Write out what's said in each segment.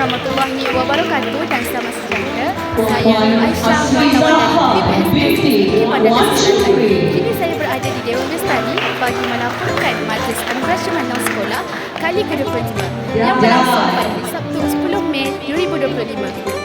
warahmatullahi wabarakatuh dan selamat sejahtera. Saya Aisyah, wartawan dari pada Selatan. Kini saya berada di Dewan Bestari bagi melaporkan Majlis Anugerah Cemerlang Sekolah kali ke-25 yang berlangsung pada Sabtu 10 Mei 2025.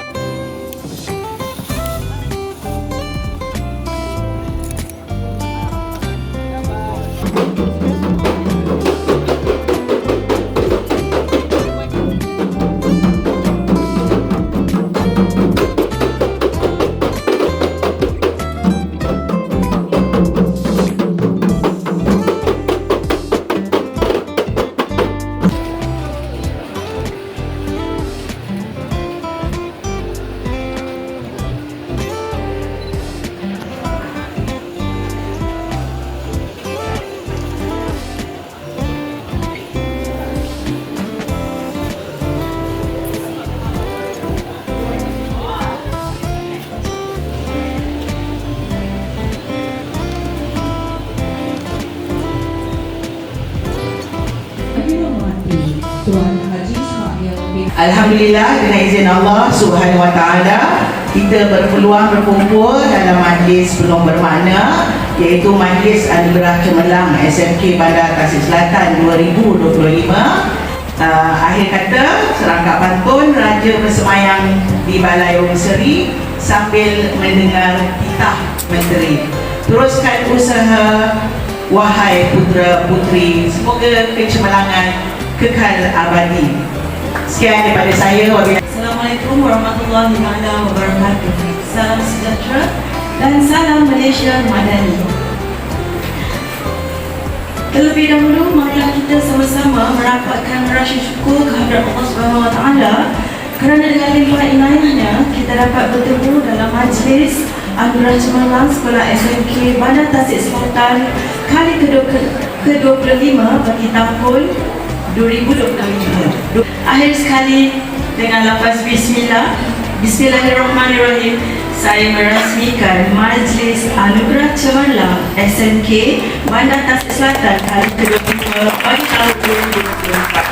Alhamdulillah dengan izin Allah Subhanahu Wa Taala kita berpeluang berkumpul dalam majlis penuh bermakna iaitu Majlis Anugerah Cemerlang SMK Bandar Tasik Selatan 2025 uh, akhir kata serangkap pantun Raja bersemayang di Balai Umi Seri sambil mendengar titah menteri. Teruskan usaha wahai putera putri semoga kecemerlangan kekal abadi sekian daripada saya Assalamualaikum warahmatullahi wabarakatuh. Salam sejahtera dan salam Malaysia Madani. Terlebih dahulu, marilah kita sama-sama merapatkan rasa syukur kehadrat Allah Subhanahu Wa Taala kerana dengan limpah inayahnya kita dapat bertemu dalam majlis Anugerah Cemerlang Sekolah SMK Bandar Tasik Selatan kali ke-25 bagi tahun 2025. Akhir sekali dengan lafaz bismillah. Bismillahirrahmanirrahim. Saya merasmikan Majlis Anugerah Cemerlang SMK Bandar Tasik Selatan kali ke-25 pada tahun 2024.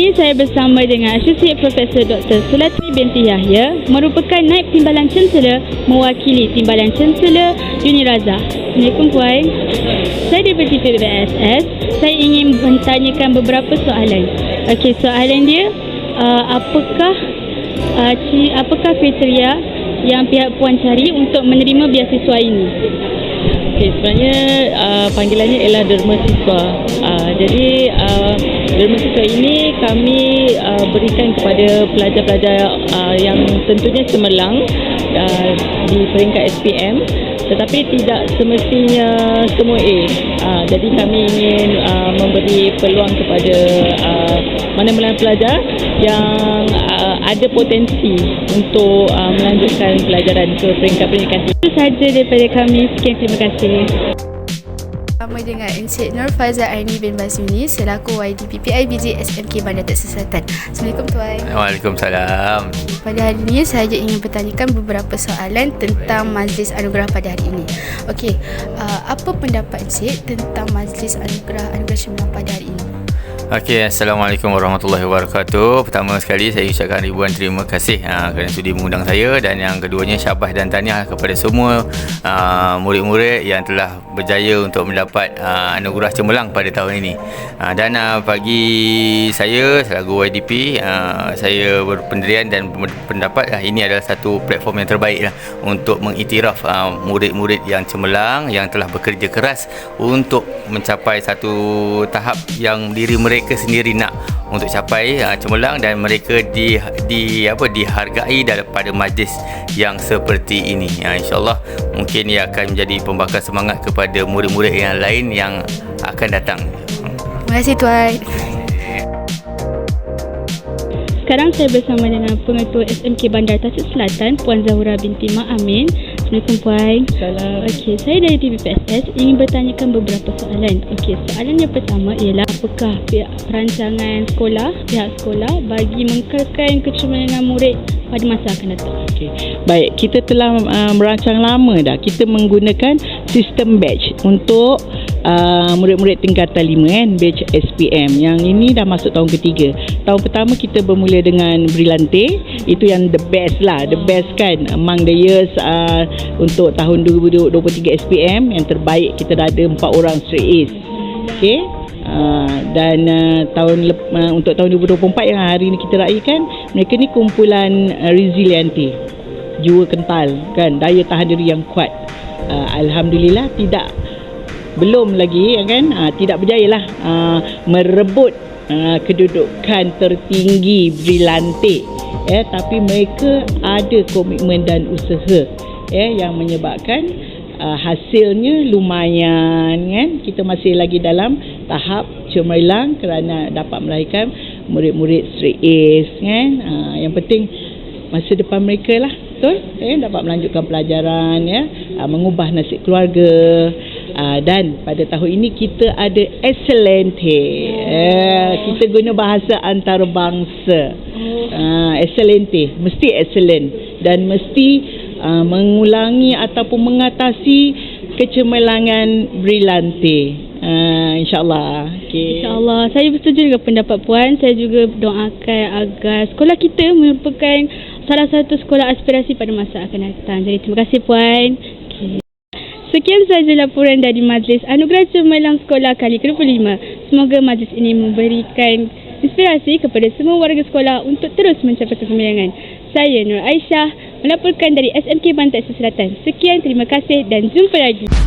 Kini saya bersama dengan Associate Profesor Dr. Sulatri binti Yahya merupakan Naib Timbalan Chancellor mewakili Timbalan Chancellor Juni Razak. Assalamualaikum Puan. Saya daripada PBSS. Saya ingin bertanyakan beberapa soalan. Okey, soalan dia uh, apakah uh, apakah kriteria yang pihak puan cari untuk menerima beasiswa ini? Okey, sebenarnya uh, panggilannya ialah derma siswa. Uh, jadi uh, derma siswa ini kami uh, berikan kepada pelajar-pelajar uh, yang tentunya cemerlang uh, di peringkat SPM tetapi tidak semestinya semua A. Uh, jadi kami ingin uh, memberi peluang kepada uh, mana-mana pelajar yang uh, ada potensi untuk uh, melanjutkan pelajaran ke peringkat pendidikan tinggi. Itu sahaja daripada kami. Sekian terima kasih. Bersama dengan Encik Nur Faizal Aini bin Bazmini selaku YDPPI BJ SMK Bandar Tasik Selatan. Assalamualaikum Tuan. Waalaikumsalam. Pada hari ini saya ingin bertanyakan beberapa soalan tentang Majlis Anugerah pada hari ini. Okey, uh, apa pendapat Encik tentang Majlis Anugerah Anugerah Cemerlang pada hari ini? Okey, Assalamualaikum warahmatullahi wabarakatuh. Pertama sekali saya ucapkan ribuan terima kasih uh, kerana sudi mengundang saya dan yang keduanya syabas dan tahniah kepada semua uh, murid-murid yang telah berjaya untuk mendapat uh, anugerah cemerlang pada tahun ini. Uh, dan uh, bagi saya selaku YDP, uh, saya berpendirian dan pendapat uh, ini adalah satu platform yang terbaik lah untuk mengiktiraf uh, murid-murid yang cemerlang yang telah bekerja keras untuk mencapai satu tahap yang diri mereka sendiri nak untuk capai uh, cemerlang dan mereka di di apa dihargai daripada majlis yang seperti ini. Uh, InsyaAllah mungkin ia akan menjadi pembakar semangat kepada murid-murid yang lain yang akan datang. Terima kasih Tuan. Sekarang saya bersama dengan Pengetua SMK Bandar Tasik Selatan Puan Zahura binti Mak Amin. Assalamualaikum Puan. Salam. Okey, saya dari TVPSS ingin bertanyakan beberapa soalan. Okey, soalan yang pertama ialah apakah pihak perancangan sekolah, pihak sekolah bagi mengkekalkan kecemerlangan murid pada masa akan datang? Okey. Baik, kita telah uh, merancang lama dah. Kita menggunakan sistem batch untuk uh, murid-murid tingkatan 5 kan, batch SPM. Yang ini dah masuk tahun ketiga. Tahun pertama kita bermula dengan Brillante. Itu yang the best lah, the best kan among the years uh, untuk tahun 2023 SPM yang terbaik kita dah ada 4 orang straight A's. Okey. Uh, dan uh, tahun lep, uh, untuk tahun 2024 yang hari ini kita raikan mereka ni kumpulan uh, resiliente jiwa kental kan daya tahan diri yang kuat uh, alhamdulillah tidak belum lagi ya kan? Uh, tidak berjaya lah uh, merebut uh, kedudukan tertinggi Brillante ya. Tapi mereka ada komitmen dan usaha ya yang menyebabkan uh, hasilnya lumayan kan? Kita masih lagi dalam tahap cemerlang kerana dapat melahirkan murid-murid straight A's kan? Uh, yang penting masa depan mereka lah betul? Eh, dapat melanjutkan pelajaran ya. Uh, mengubah nasib keluarga uh, dan pada tahun ini kita ada excelente uh, kita guna bahasa antarabangsa uh, excelente mesti excellent dan mesti uh, mengulangi ataupun mengatasi kecemerlangan brillante Uh, InsyaAllah okay. InsyaAllah. Saya bersetuju dengan pendapat Puan. Saya juga doakan agar sekolah kita merupakan salah satu sekolah aspirasi pada masa akan datang. Jadi terima kasih Puan. Sekian sahaja laporan dari Majlis Anugerah Cemerlang Sekolah kali ke-25. Semoga majlis ini memberikan inspirasi kepada semua warga sekolah untuk terus mencapai kegemilangan. Saya Nur Aisyah melaporkan dari SMK Bantai Selatan. Sekian, terima kasih dan jumpa lagi.